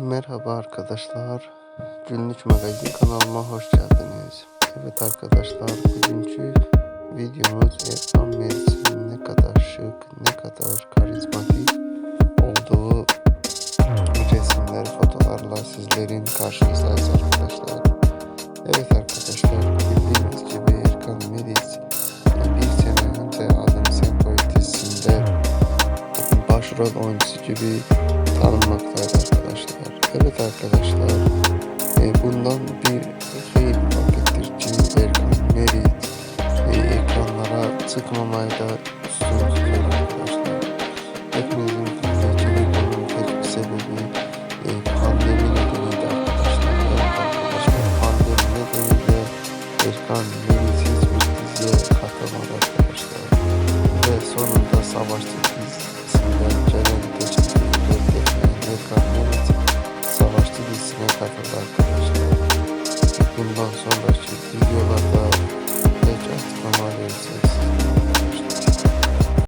Merhaba arkadaşlar. Günlük magazin kanalıma hoş geldiniz. Evet arkadaşlar bugünkü videomuz Erkan Melis'in ne kadar şık, ne kadar karizmatik olduğu resimler, fotolarla sizlerin karşınızdayız arkadaşlar. Evet arkadaşlar bildiğiniz gibi Erkan Melis bir sene önce Adem Senkoy dizisinde başrol oyuncusu gibi tanınmaktaydı arkadaşlar. Evet arkadaşlar e, bundan bir hayli vakittir ki Erkan Merit e, ekranlara çıkmamaya da tutuyor arkadaşlar. Hepimizin bunun tek sebebi e, pandemi nedeniyle arkadaşlar. Evet arkadaşlar pandemi nedeniyle Erkan Merit hiçbir diziye katılmadı arkadaşlar. Ve sonunda Savaşçı dizisinden gelen Katıldı arkadaşlar. Bundan sonraki videolarda